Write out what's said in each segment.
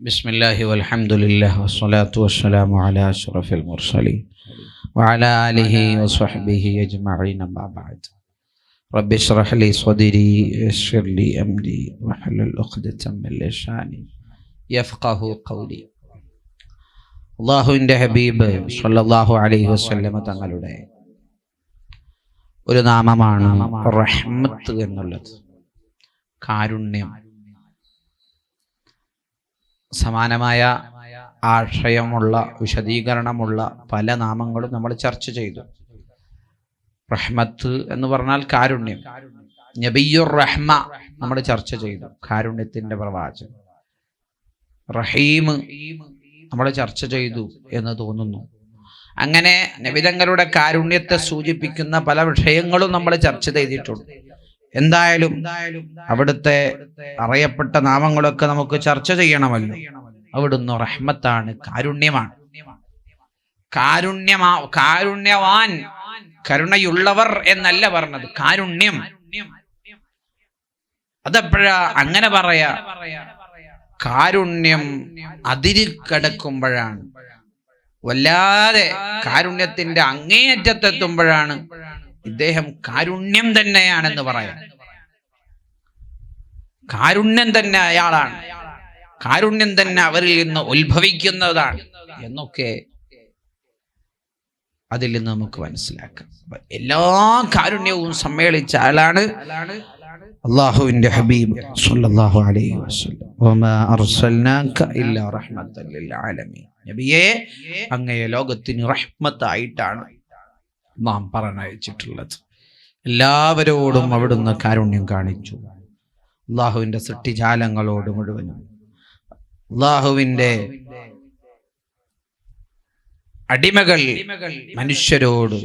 بسم الله والحمد لله والصلاة والسلام على أشرف المرسلين وعلى آله وصحبه أجمعين ما بعد رب اشرح لي صدري ويسر لي أمري واحلل عقدة من لساني يفقه قولي അള്ളാഹുവിൻ്റെ ഹബീബ് സല്ലല്ലാഹു അലൈഹി വസല്ലമ തങ്ങളുടെ ഒരു നാമമാണ് റഹ്മത്ത് എന്നുള്ളത് കാരുണ്യം സമാനമായ ആശയമുള്ള വിശദീകരണമുള്ള പല നാമങ്ങളും നമ്മൾ ചർച്ച ചെയ്തു. റഹ്മത്ത് എന്ന് പറഞ്ഞാൽ കാരുണ്യം. നബിയുർ റഹ്മ നമ്മൾ ചർച്ച ചെയ്തു കാരുണ്യത്തിന്റെ പ്രവാചകൻ. റഹീം നമ്മൾ ചർച്ച ചെയ്തു എന്ന് തോന്നുന്നു. അങ്ങനെ നബിതങ്ങളുടെ കാരുണ്യത്തെ സൂചിപ്പിക്കുന്ന പല വിഷയങ്ങളും നമ്മൾ ചർച്ച ചെയ്തിട്ടുണ്ട്. എന്തായാലും അവിടുത്തെ അറിയപ്പെട്ട നാമങ്ങളൊക്കെ നമുക്ക് ചർച്ച ചെയ്യണമല്ലോ. അവിടുന്ന് റഹ്മത്താണ് കാരുണ്യമാണ്. കാരുണ്യമാ കാരുണ്യവാൻ കരുണയുള്ളവർ എന്നല്ല പറഞ്ഞത്. കാരുണ്യം. അതെപ്പോഴാ അങ്ങനെ പറയാ? കാരുണ്യം അതിരി കടക്കുമ്പോഴാണ്. വല്ലാതെ കാരുണ്യത്തിന്റെ അങ്ങേയറ്റത്തെത്തുമ്പോഴാണ്. ഇദ്ദേഹം കാരുണ്യം തന്നെയാണെന്ന് പറയാം. കാരുണ്യം തന്നെ അയാളാണ്. കാരുണ്യം തന്നെ അവരിൽ നിന്ന് ഉത്ഭവിക്കുന്നതാണ് എന്നൊക്കെ അതിൽ നിന്ന് നമുക്ക് മനസ്സിലാക്കാം. എല്ലാ കാരുണ്യവും സമ്മേളിച്ച ആളാണ് അള്ളാഹുവിന്റെ ഹബീബ് അലൈഹി വസല്ലം. നബിയെ അങ്ങയെ ലോകത്തിന് റഹ്മത്തായിട്ടാണ് നാം പറഞ്ഞയച്ചിട്ടുള്ളത്. എല്ലാവരോടും അവിടുന്ന് കാരുണ്യം കാണിച്ചു. അള്ളാഹുവിന്റെ സൃഷ്ടിജാലങ്ങളോട് മുഴുവനും. അള്ളാഹുവിന്റെ അടിമകൾ മനുഷ്യരോട്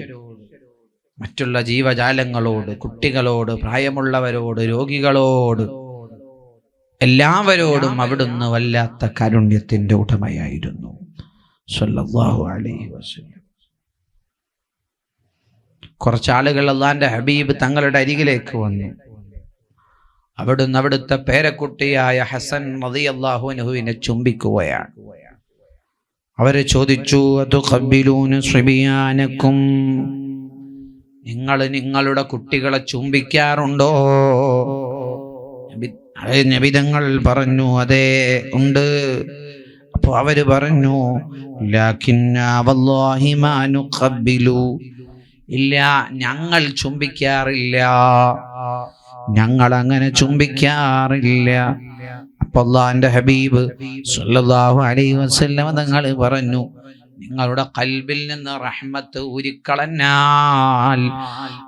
മറ്റുള്ള ജീവജാലങ്ങളോട് കുട്ടികളോട് പ്രായമുള്ളവരോട് രോഗികളോട് എല്ലാവരോടും അവിടുന്ന് വല്ലാത്ത കാരുണ്യത്തിന്റെ ഉടമയായിരുന്നു. സല്ലല്ലാഹു അലൈഹി വസല്ലം. കുറച്ചാളുകൾ അള്ളാന്റെ ഹബീബ് തങ്ങളുടെ അരികിലേക്ക് വന്നു. അവിടുന്ന് അവിടുത്തെ പേരക്കുട്ടിയായ ഹസൻ മതി അള്ളാഹുനുഹുവിനെ ചുംബിക്കുകയാണ്. അവരെ ചോദിച്ചു അത് കബിലൂന് ശ്രീബിയാനക്കും നിങ്ങൾ നിങ്ങളുടെ കുട്ടികളെ ചുംബിക്കാറുണ്ടോ? നബിതങ്ങൾ പറഞ്ഞു അതെ ഉണ്ട്. അപ്പോൾ അവർ പറഞ്ഞു ഇല്ല ഞങ്ങൾ ചുംബിക്കാറില്ല. ഞങ്ങൾ അങ്ങനെ ചുംബിക്കാറില്ല. അപ്പൊ ഹബീബ് സല്ലല്ലാഹു അലൈഹി വസല്ലം തങ്ങൾ പറഞ്ഞു നിങ്ങളുടെ കൽബിൽ നിന്ന് റഹ്മത്ത് ഉരുക്കളഞ്ഞാൽ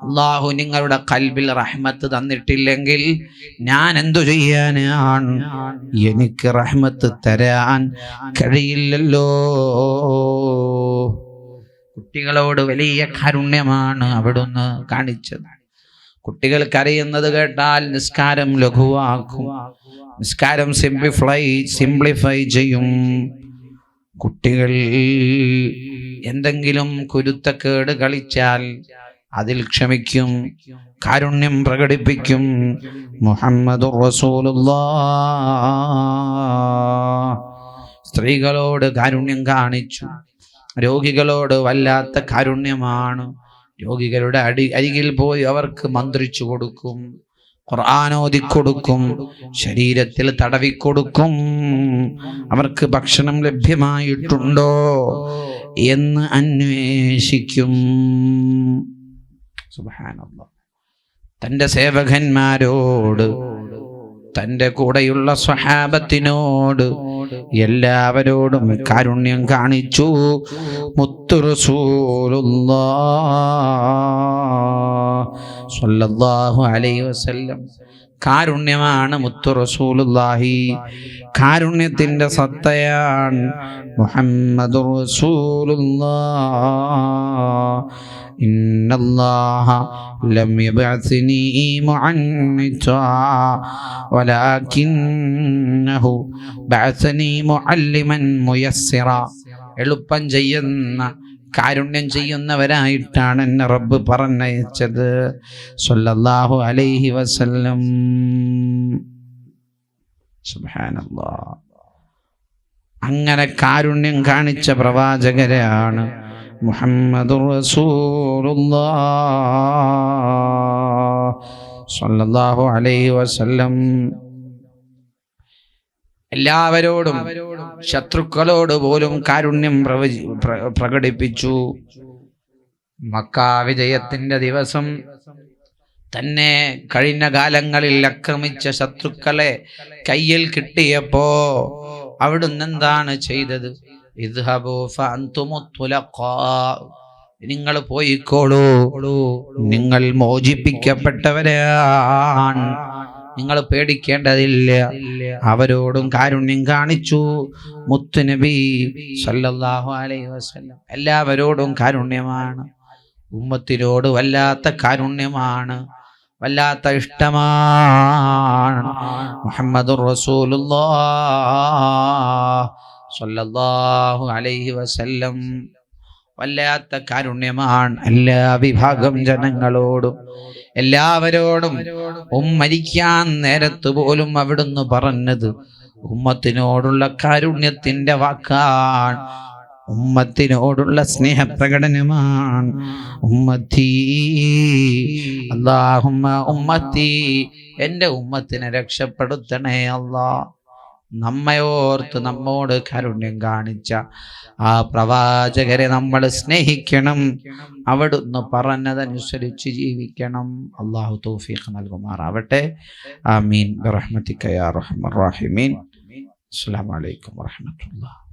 അള്ളാഹു നിങ്ങളുടെ കൽബിൽ റഹ്മത്ത് തന്നിട്ടില്ലെങ്കിൽ ഞാൻ എന്തു ചെയ്യാനാണ്? എനിക്ക് റഹ്മത്ത് തരാൻ കഴിയില്ലല്ലോ. കുട്ടികളോട് വലിയ കാരുണ്യമാണ് അവിടുന്ന് കാണിച്ചത്. കുട്ടികൾ കരയുന്നത് കേട്ടാൽ നിസ്കാരം ലഘുവാക്കും. നിസ്കാരം സിംപ്ലിഫൈ സിംപ്ലിഫൈ ചെയ്യും. കുട്ടികൾ എന്തെങ്കിലും കുരുത്തക്കേട് കളിച്ചാൽ അതിൽ ക്ഷമിക്കും കാരുണ്യം പ്രകടിപ്പിക്കും. മുഹമ്മദ് സ്ത്രീകളോട് കാരുണ്യം കാണിച്ചു. രോഗികളോട് വല്ലാത്ത കാരുണ്യമാണ്. രോഗികളുടെ അടി അരികിൽ പോയി അവർക്ക് മന്ത്രിച്ചു കൊടുക്കും ഖുർആാനോദിക്കൊടുക്കും ശരീരത്തിൽ തടവിക്കൊടുക്കും അവർക്ക് ഭക്ഷണം ലഭ്യമായിട്ടുണ്ടോ എന്ന് അന്വേഷിക്കും. തന്റെ സേവകന്മാരോട് തന്റെ കൂടെയുള്ള സ്വഹാബത്തിനോട് എല്ലാവരോടും കാരുണ്യം കാണിച്ചു. മുത്തുറസൂലുല്ലാഹു അലൈ വസല്ലം. കാരുണ്യമാണ് മുത്തു റസൂലുള്ളാഹി കാരുണ്യത്തിന്റെ സത്തയാണ് മുഹമ്മദ് റസൂലുള്ളാഹ് إن الله لم يبعثني معنتا ولكنه بعثني معلما ميسرا എളുപ്പം ചെയ്യുന്ന കാരുണ്യം ചെയ്യുന്നവരായിട്ടാണ് എന്നെ റബ്ബ് പറഞ്ഞയച്ചത് സല്ലല്ലാഹു അലൈഹി വസല്ലം സുബ്ഹാനല്ലാഹ് അങ്ങനെ കാരുണ്യം കാണിച്ച പ്രവാചകരാണ് മുഹമ്മദുർ الله അലൈഹി വസല്ലം എല്ലാവരോടും ശത്രുക്കളോട് പോലും കാരുണ്യം പ്രകടിപ്പിച്ചു മക്ക വിജയത്തിന്റെ ദിവസം തന്നെ കഴിഞ്ഞ കാലങ്ങളിൽ ആക്രമിച്ച ശത്രുക്കളെ കയ്യിൽ കിട്ടിയപ്പോ അവിടുന്ന് എന്താണ് ചെയ്തത്. നിങ്ങൾ പോയിക്കോളൂ. നിങ്ങൾ മോചിപ്പിക്കപ്പെട്ടവരാണ്. നിങ്ങൾ പേടിക്കേണ്ടതില്ല. അവരോടും കാരുണ്യം കാണിച്ചു. മുത്തുനബി സല്ലല്ലാഹു അലൈഹി വസല്ലം എല്ലാവരോടും കാരുണ്യമാണ്. ഉമ്മത്തിനോട് വല്ലാത്ത കാരുണ്യമാണ്. വല്ലാത്ത ഇഷ്ടമാണ്. മുഹമ്മദ് സല്ലല്ലാഹു അലൈഹി വസല്ലം. വല്ലാത്ത കാരുണ്യമാണ് എല്ലാ വിഭാഗം ജനങ്ങളോടും. എല്ലാവരോടും ഉമ്മരിക്കാൻ നേരത്ത് പോലും അവിടുന്ന് പറഞ്ഞത് ഉമ്മത്തിനോടുള്ള കാരുണ്യത്തിന്റെ വാക്കാണ്. ഉമ്മത്തിനോടുള്ള സ്നേഹപ്രകടനമാണ്. ഉമ്മത്തി അല്ലാഹുമ്മ ഉമ്മത്തി എന്റെ ഉമ്മത്തിനെ രക്ഷപ്പെടുത്തണേ അല്ലാ നമ്മയോർത്ത് നമ്മോട് കരുണ്യം കാണിച്ച ആ പ്രവാചകരെ നമ്മൾ സ്നേഹിക്കണം. അവിടുന്ന് പറഞ്ഞതനുസരിച്ച് ജീവിക്കണം. അള്ളാഹു തൗഫീഖ് നൽകുമാറാവട്ടെ. ആമീൻ. ബിറഹ്മതിക യാ റഹ്മർ റഹീമീൻ. അസ്സലാമു അലൈക്കും വറഹ്മത്തുള്ളാഹി